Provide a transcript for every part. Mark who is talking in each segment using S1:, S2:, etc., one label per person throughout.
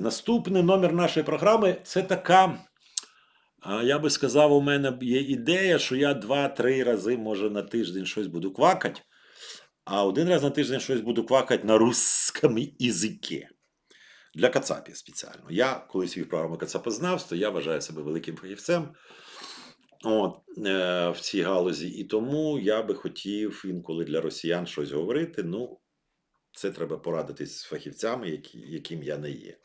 S1: Наступний номер нашої програми це така. Я би сказав, у мене є ідея, що я два-три рази, може, на тиждень щось буду квакати, а один раз на тиждень щось буду квакати на русском язикі. Для Кацапі спеціально. Я колись вів програму Кацапознавство, я вважаю себе великим фахівцем от, е, в цій галузі, і тому я би хотів інколи для росіян щось говорити. Ну, це треба порадитись з фахівцями, які, яким я не є.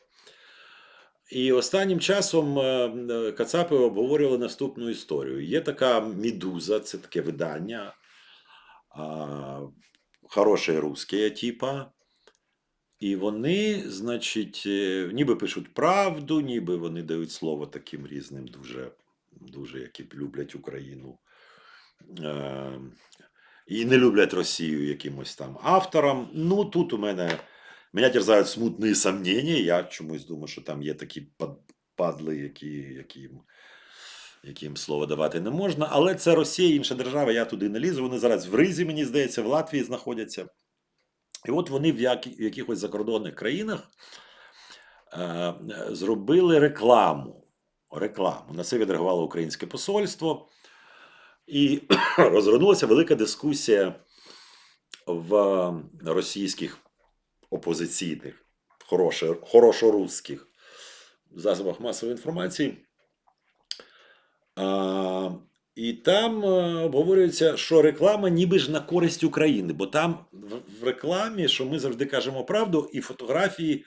S1: І останнім часом е, е, Кацапи обговорювали наступну історію. Є така Мідуза, це таке видання, хороше русське, типа. І вони, значить, е, ніби пишуть правду, ніби вони дають слово таким різним, дуже, дуже які люблять Україну. І не люблять Росію якимось там авторам. Ну, тут у мене мене терзають смутні сомнення. Я чомусь думаю, що там є такі падли, які, яким, яким слово давати не можна. Але це Росія, інша держава, я туди не лізу. Вони зараз в Ризі, мені здається, в Латвії знаходяться. І от вони в, якихось закордонних країнах е, зробили рекламу. Рекламу. На це відреагувало українське посольство. І розгорнулася велика дискусія в російських опозиційних, хороше, хорошорусських засобах масової інформації. А, і там е, обговорюється, що реклама ніби ж на користь України, бо там в рекламі, що ми завжди кажемо правду, і фотографії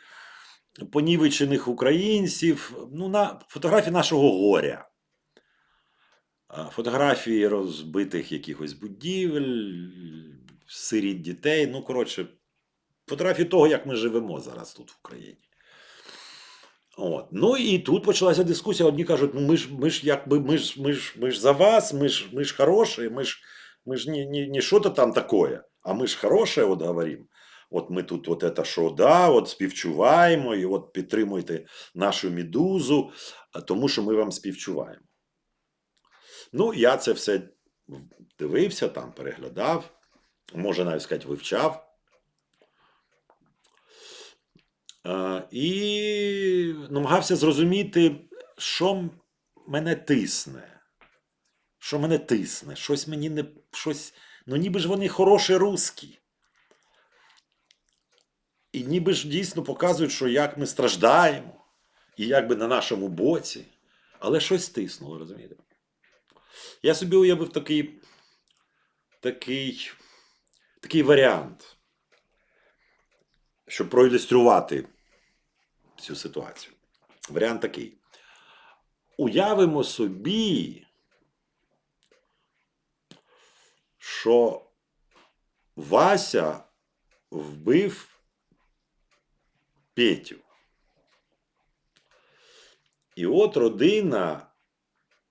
S1: понівечених українців, ну, на фотографії нашого горя. Фотографії розбитих якихось будівель, сиріт дітей. Ну, коротше, фотографії того, як ми живемо зараз тут в Україні. От. Ну і тут почалася дискусія. Одні кажуть, ну ми ж, ми ж якби ми ж, ми ж, ми ж за вас, ми ж, ми ж хороші, ми ж, ми ж не, не, не що-то там такое, а ми ж хороше, от говоримо. От ми тут от это що, да, от співчуваємо, і от підтримуйте нашу медузу, тому що ми вам співчуваємо. Ну, я це все дивився, там переглядав, може навіть сказати, вивчав. Е, І намагався зрозуміти, що мене тисне. Що мене тисне, щось мені не. щось. Ну, ніби ж вони хороші русські. І ніби ж дійсно показують, що як ми страждаємо, і як би на нашому боці. Але щось тиснуло, розумієте? Я собі уявив такий, такий, такий варіант, щоб проілюструвати цю ситуацію. Варіант такий. Уявимо собі, що Вася вбив Петю. І от родина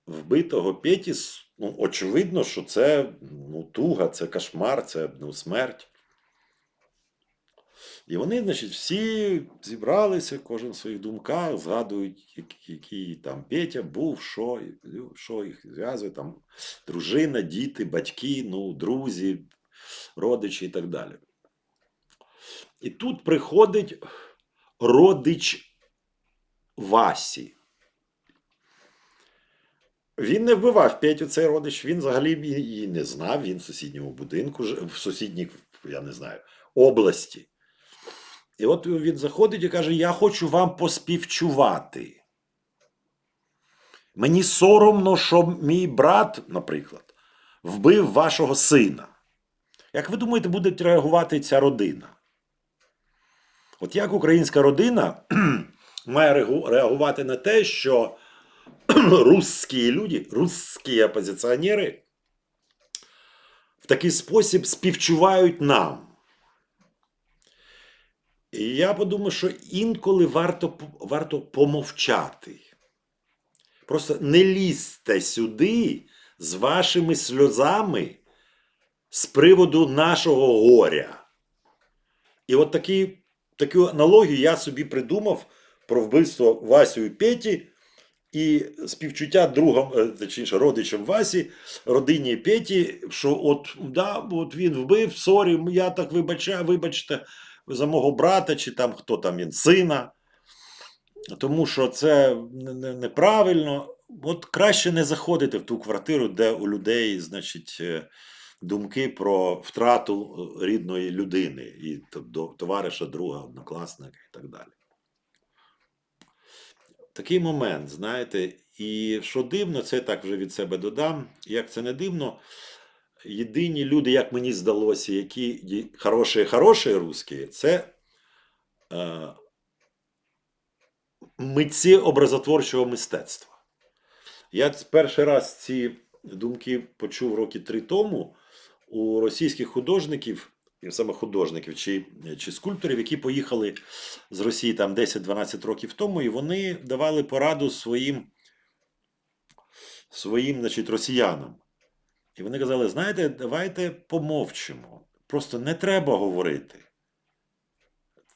S1: вбитого Петі, ну, очевидно, що це ну, туга, це кошмар, це ну, смерть. І вони, значить, всі зібралися, кожен в своїх думках, згадують, як- який там Петя був, що, що їх зв'язує, там дружина, діти, батьки, ну, друзі, родичі і так далі. І тут приходить родич Васі. Він не вбивав Петю, цей родич, він взагалі її не знав, він в сусідньому будинку, в сусідній, я не знаю, області. І от він заходить і каже: Я хочу вам поспівчувати. Мені соромно, що мій брат, наприклад, вбив вашого сина. Як ви думаєте, буде реагувати ця родина? От як українська родина має реагувати на те, що русські люди, русські опозиціонери в такий спосіб співчувають нам? Я подумав, що інколи варто, варто помовчати. Просто не лізьте сюди з вашими сльозами з приводу нашого горя. І от такі, таку аналогію я собі придумав про вбивство Васю і Петі і співчуття другом, е, точніше, родичам Васі, родині Петі, що от, да, от він вбив, сорі, я так вибачаю, вибачте, за мого брата, чи там хто там він, сина. тому що це не- не- неправильно. От краще не заходити в ту квартиру, де у людей, значить, е, думки про втрату е, рідної людини і товариша, друга, однокласника і так далі. Такий момент, знаєте, і що дивно, це так вже від себе додам. Як це не дивно, єдині люди, як мені здалося, які хороші, хороші русські, це е, митці образотворчого мистецтва. Я перший раз ці думки почув роки три тому у російських художників, саме художників чи, чи скульпторів, які поїхали з Росії там 10-12 років тому, і вони давали пораду своїм, своїм значить, росіянам. І вони казали: знаєте, давайте помовчимо. Просто не треба говорити.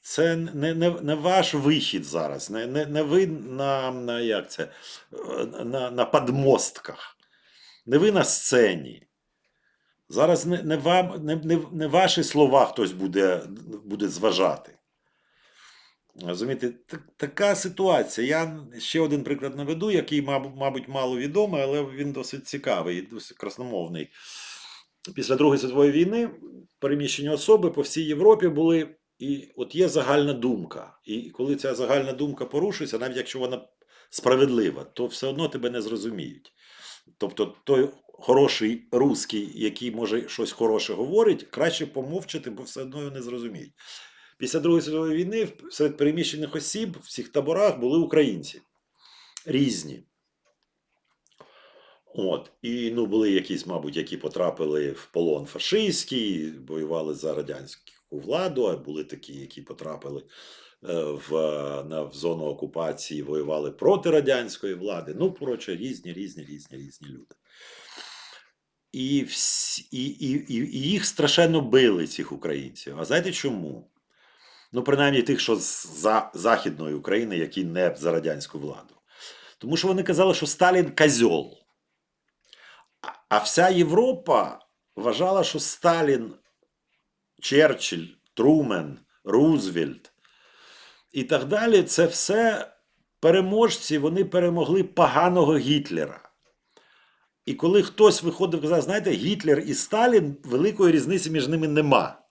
S1: Це не, не, не ваш вихід зараз, не, не, не ви на, на, як це, на, на подмостках, не ви на сцені. Зараз не, не, вам, не, не, не ваші слова хтось буде, буде зважати. Розумієте, така ситуація. Я ще один приклад наведу, який, мабуть, мало відомий, але він досить цікавий і досить красномовний. Після Другої світової війни переміщені особи по всій Європі були, і от є загальна думка. І коли ця загальна думка порушується, навіть якщо вона справедлива, то все одно тебе не зрозуміють. Тобто той хороший русський, який може щось хороше говорить, краще помовчати, бо все одно його не зрозуміють. Після Другої світової війни серед переміщених осіб в цих таборах були українці різні. От, і ну, були якісь, мабуть, які потрапили в полон фашистський, воювали за радянську владу, а були такі, які потрапили е, в, на, в зону окупації, воювали проти радянської влади. Ну, коротше, різні, різні, різні, різні люди. І, всі, і, і, і їх страшенно били, цих українців. А знаєте чому? Ну, принаймні тих, що за, Західної України, які не за радянську владу. Тому що вони казали, що Сталін козьол. А вся Європа вважала, що Сталін, Черчилль, Трумен, Рузвельт і так далі це все переможці, вони перемогли поганого Гітлера. І коли хтось виходив і казав, знаєте, Гітлер і Сталін, великої різниці між ними нема.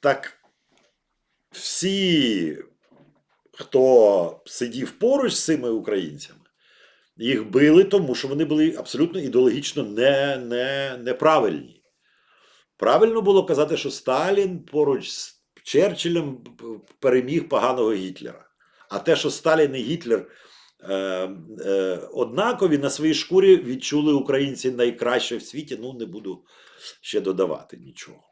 S1: Так всі, хто сидів поруч з цими українцями, їх били, тому що вони були абсолютно ідеологічно не, не, неправильні. Правильно було казати, що Сталін поруч з Черчиллем переміг поганого Гітлера. А те, що Сталін і Гітлер е, е, однакові на своїй шкурі відчули українці найкраще в світі, ну не буду ще додавати нічого.